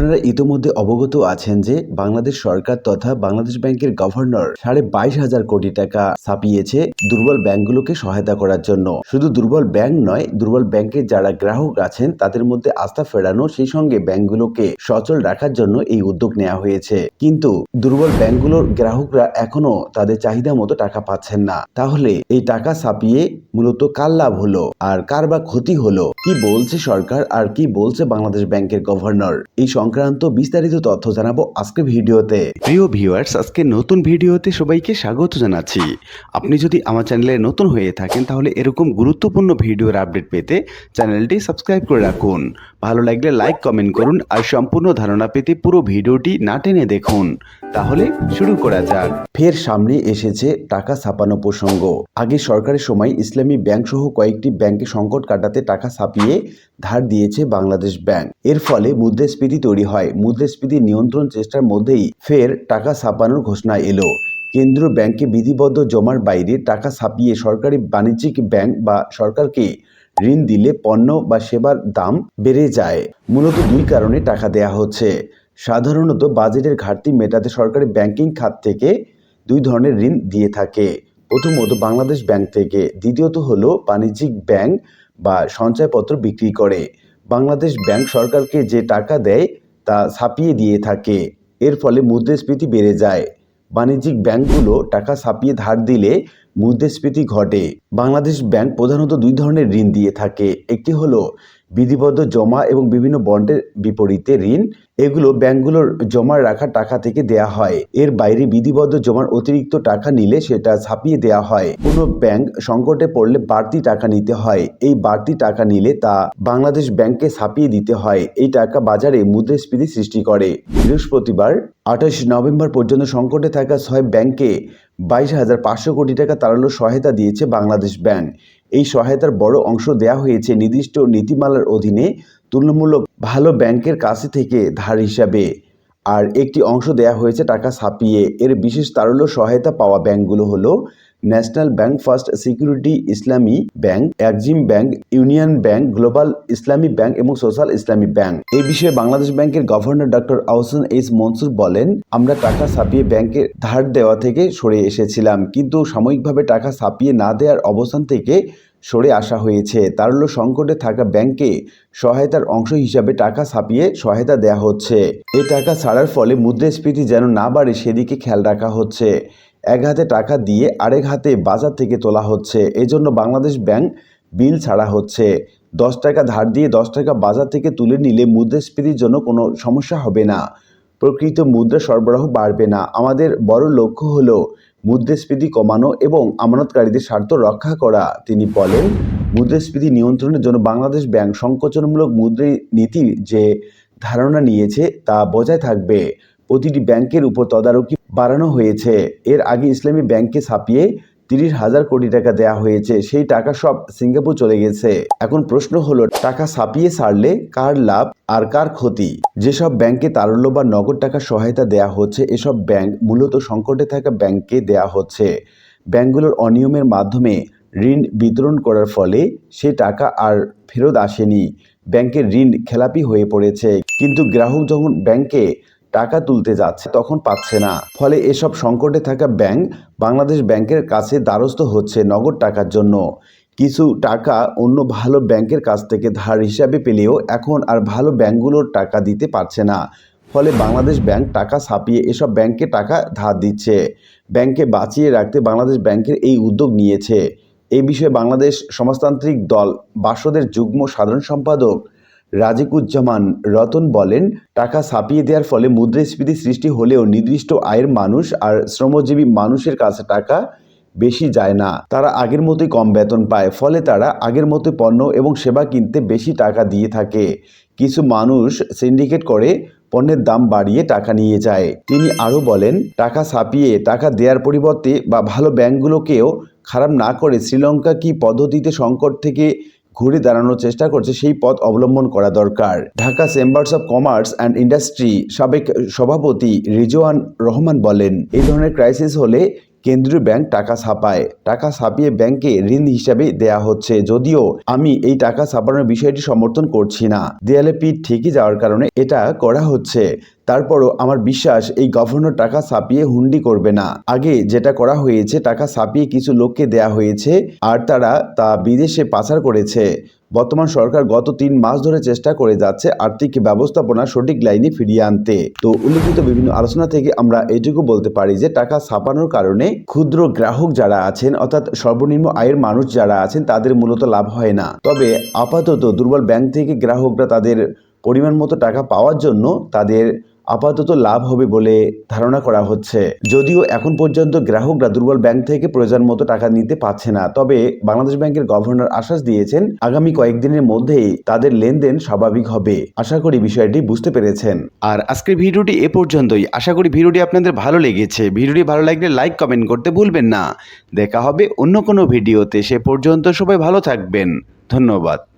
আপনারা ইতোমধ্যে অবগত আছেন যে বাংলাদেশ সরকার তথা বাংলাদেশ ব্যাংকের গভর্নর সাড়ে বাইশ হাজার কোটি টাকা ছাপিয়েছে দুর্বল ব্যাংকগুলোকে সহায়তা করার জন্য। শুধু দুর্বল ব্যাংক নয়, দুর্বল ব্যাংকের যারা গ্রাহক আছেন, তাদের মধ্যে আস্থা ফেরানো, সেই সঙ্গে ব্যাংকগুলোকে সচল রাখার জন্য এই উদ্যোগ নেওয়া হয়েছে। কিন্তু দুর্বল ব্যাংকগুলোর গ্রাহকরা এখনও তাদের চাহিদা মতো টাকা পাচ্ছেন না। তাহলে এই টাকা ছাপিয়ে মূলত কার লাভ হলো? আর কার বা ক্ষতি হলো? কি বলছে সরকার? আর কি বলছে বাংলাদেশ ব্যাংকের গভর্নর? এই সংক্রান্ত বিস্তারিত তথ্য জানাব আজকে ভিডিওতে। প্রিয় ভিউয়ার্স আজকে নতুন ভিডিওতে সবাইকে স্বাগত জানাচ্ছি। আপনি যদি আমার চ্যানেলে নতুন হয়ে থাকেন তাহলে এরকম গুরুত্বপূর্ণ ভিডিওর আপডেট পেতে চ্যানেলটি সাবস্ক্রাইব করে রাখুন। ভালো লাগলে লাইক কমেন্ট করুন আর সম্পূর্ণ ধারণা পেতে পুরো ভিডিওটি না টেনে দেখুন। তাহলে শুরু করা যাক। ফের সামনে এসেছে টাকা ছাপানো প্রসঙ্গ। আগে সরকারের সময় ইসলামী ব্যাংক সহ কয়েকটি ব্যাংকে সংকট কাটাতে টাকা ছাপিয়ে ধার দিয়েছে বাংলাদেশ ব্যাংক। এর ফলে মুদ্রাস্ফীতি তৈরি হয়। মুদ্রাস্ফীতি নিয়ন্ত্রণ চেষ্টার মধ্যেই ফের টাকা ছাপানোর ঘোষণা এলো। কেন্দ্রীয় ব্যাংকে বিধিবদ্ধ জমার বাইরে টাকা ছাপিয়ে সরকারি বাণিজ্যিক ব্যাংক বা সরকারকে ঋণ দিলে পণ্য বা সেবার দাম বেড়ে যায়। মূলত দুই কারণে টাকা দেয়া হচ্ছে। সাধারণত বাজেটের ঘাটতি মেটাতে সরকারি ব্যাংকিং খাত থেকে দুই ধরনের ঋণ দিয়ে থাকে। প্রথমত বাংলাদেশ ব্যাংক থেকে, দ্বিতীয়ত হলো বাণিজ্যিক ব্যাংক বা সঞ্চয়পত্র বিক্রি করে। বাংলাদেশ ব্যাংক সরকারকে যে টাকা দেয়, তা ছাপিয়ে দিয়ে থাকে। এর ফলে মুদ্রাস্ফীতি বেড়ে যায়। বাণিজ্যিক ব্যাংকগুলো টাকা ছাপিয়ে ধার দিলে মুদ্রাস্ফীতি ঘটে। বাংলাদেশ ব্যাংক প্রধানত দুই ধরনের ঋণ দিয়ে থাকে। একটি হলো বিধিবদ্ধ জমা এবং বিভিন্ন বন্ডের বিপরীতে ঋণ। এগুলো ব্যাংকগুলোর জমা রাখা টাকা থেকে দেয়া হয়। এর বাইরে বিধিবদ্ধ জমার অতিরিক্ত টাকা নিলে সেটা ছাপিয়ে দেয়া হয়। কোনো ব্যাংক সংকটে পড়লে বাড়তি টাকা নিতে হয়। এই বাড়তি টাকা নিলে তা বাংলাদেশ ব্যাংককে ছাপিয়ে দিতে হয়। এই টাকা বাজারে মুদ্রাস্ফীতি সৃষ্টি করে। বৃহস্পতিবার, আঠাশ নভেম্বর পর্যন্ত সংকটে থাকা ছয় ব্যাংকে বাইশ হাজার পাঁচশো কোটি টাকা তাড়ানোর সহায়তা দিয়েছে বাংলাদেশ ব্যাংক। এই সহায়তার বড় অংশ দেয়া হয়েছে নির্দিষ্ট নীতিমালার অধীনে তুলনামূলক ভালো ব্যাংকের কাছে থেকে ধার হিসাবে। আর একটি অংশ দেয়া হয়েছে টাকা ছাপিয়ে। এর বিশেষ তারল্য সহায়তা পাওয়া ব্যাংকগুলো হলো National Bank First Security Islami Bank, Exim Bank, Union Bank, Global Islami Bank এবং সোশ্যাল ইসলামী ব্যাংক। এই বিষয়ে বাংলাদেশ ব্যাংকের governor doctor Ahsan H Mansur বলেন, আমরা টাকা ছাপিয়ে ব্যাংকে ধার দেওয়া থেকে সরে এসেছিলাম, কিন্তু সাময়িকভাবে টাকা ছাপিয়ে না দেওয়ার অবস্থান থেকে সরে আসা হয়েছে। তারল্য সংকটে থাকা ব্যাংকে সহায়তার অংশ হিসাবে টাকা ছাপিয়ে সহায়তা দেওয়া হচ্ছে। এই টাকা ছাড়ার ফলে মুদ্রাস্ফীতি যেন না বাড়ে, সেদিকে খেয়াল রাখা হচ্ছে। এক হাতে টাকা দিয়ে আরেক হাতে বাজার থেকে তোলা হচ্ছে। এজন্য বাংলাদেশ ব্যাংক বিল ছাড়া হচ্ছে। দশ টাকা ধার দিয়ে দশ টাকা বাজার থেকে তুলে নিলে মুদ্রাস্ফীতির জন্য কোনো সমস্যা হবে না। প্রকৃত মুদ্রা সরবরাহ বাড়বে না। আমাদের বড় লক্ষ্য হলো মুদ্রাস্ফীতি কমানো এবং আমানতকারীদের স্বার্থ রক্ষা করা। তিনি বলেন, মুদ্রাস্ফীতি নিয়ন্ত্রণের জন্য বাংলাদেশ ব্যাংক সংকোচনমূলক মুদ্রা নীতির যে ধারণা নিয়েছে তা বজায় থাকবে। প্রতিটি ব্যাংকের উপর তদারকি বাড়ানো হয়েছে। এর আগে ইসলামী ব্যাংককে ছাপিয়ে তিরিশ হাজার কোটি টাকা দেয়া হয়েছে, সেই টাকা সব সিঙ্গাপুর চলে গেছে। এখন প্রশ্ন হলো, টাকা ছাপিয়ে ছাড়লে কার লাভ আর কার ক্ষতি? যেসব ব্যাংকে তারল্য বা নগদ টাকা সহায়তা দেয়া হচ্ছে, এসব ব্যাংক মূলত সংকটে থাকা ব্যাংককে দেয়া হচ্ছে। ব্যাংকগুলোর অনিয়মের মাধ্যমে ঋণ বিতরণ করার ফলে সে টাকা আর ফেরত আসেনি। ব্যাংকের ঋণ খেলাপি হয়ে পড়েছে। কিন্তু গ্রাহক যখন ব্যাংকে টাকা তুলতে যাচ্ছে, তখন পাচ্ছে না। ফলে এসব সংকটে থাকা ব্যাংক বাংলাদেশ ব্যাংকের কাছে দ্বারস্থ হচ্ছে নগদ টাকার জন্য। কিছু টাকা অন্য ভালো ব্যাংকের কাছ থেকে ধার হিসাবে পেলেও এখন আর ভালো ব্যাংকগুলোর টাকা দিতে পারছে না। ফলে বাংলাদেশ ব্যাংক টাকা ছাপিয়ে এসব ব্যাংকে টাকা ধার দিচ্ছে। ব্যাংকে বাঁচিয়ে রাখতে বাংলাদেশ ব্যাংকের এই উদ্যোগ নিয়েছে। এই বিষয়ে বাংলাদেশ সমাজতান্ত্রিক দল, বাসদের যুগ্ম সাধারণ সম্পাদক রাজিকুজ্জামান রতন বলেন, টাকা ছাপিয়ে দেওয়ার ফলে মুদ্রাস্ফীতি সৃষ্টি হলেও নির্দিষ্ট আয়ের মানুষ আর শ্রমজীবী মানুষের কাছে টাকা বেশি যায় না। তারা আগের মতোই কম বেতন পায়, ফলে তারা আগের মতো পণ্য এবং সেবা কিনতে বেশি টাকা দিয়ে থাকে। কিছু মানুষ সিন্ডিকেট করে পণ্যের দাম বাড়িয়ে টাকা নিয়ে যায়। তিনি আরও বলেন, টাকা ছাপিয়ে টাকা দেওয়ার পরিবর্তে বা ভালো ব্যাংকগুলোকেও খারাপ না করে শ্রীলঙ্কা কি পদ্ধতিতে সংকট থেকে ঘুরে দাঁড়ানোর চেষ্টা করছে, সেই পথ অবলম্বন করা দরকার। Dhaka Chambers of Commerce and Industry সাবেক সভাপতি রিজওয়ান রহমান বলেন, এই ধরনের ক্রাইসিস হলে কেন্দ্রীয় ব্যাংক টাকা ছাপায়। টাকা ছাপিয়ে ব্যাংকে ঋণ হিসাবে দেয়া হচ্ছে। যদিও আমি এই টাকা ছাপানোর বিষয়টি সমর্থন করছি না। দেয়ালে পিঠ ঠিকই যাওয়ার কারণে এটা করা হচ্ছে। তারপরও আমার বিশ্বাস, এই গভর্নর টাকা ছাপিয়ে হুন্ডি করবে না। আগে যেটা করা হয়েছে, টাকা ছাপিয়ে কিছু লোককে দেয়া হয়েছে, আর তারা তা বিদেশে পাচার করেছে। বর্তমান সরকার গত তিন মাস ধরে চেষ্টা করে যাচ্ছে আর্থিক ব্যবস্থাপনা সঠিক লাইনে ফিরিয়ে আনতে। তো উল্লেখিত বিভিন্ন আলোচনা থেকে আমরা এটুকু বলতে পারি যে, টাকা ছাপানোর কারণে ক্ষুদ্র গ্রাহক যারা আছেন, অর্থাৎ সর্বনিম্ন আয়ের মানুষ যারা আছেন, তাদের মূলত লাভ হয় না। তবে আপাতত দুর্বল ব্যাংক থেকে গ্রাহকরা তাদের পরিমাণ মতো টাকা পাওয়ার জন্য তাদের আপাতত লাভ হবে বলে ধারণা করা হচ্ছে। যদিও এখন পর্যন্ত গ্রাহকরা দুর্বল ব্যাংক থেকে প্রয়োজন মতো টাকা নিতে পারছে না, তবে বাংলাদেশ ব্যাংকের গভর্নর আশ্বাস দিয়েছেন, আগামী কয়েকদিনের মধ্যেই তাদের লেনদেন স্বাভাবিক হবে। আশা করি বিষয়টি বুঝতে পেরেছেন। আর আজকের ভিডিওটি এ পর্যন্তই। আশা করি ভিডিওটি আপনাদের ভালো লেগেছে। ভিডিওটি ভালো লাগলে লাইক, কমেন্ট করতে ভুলবেন না। দেখা হবে অন্য কোনো ভিডিওতে। সে পর্যন্ত সবাই ভালো থাকবেন। ধন্যবাদ।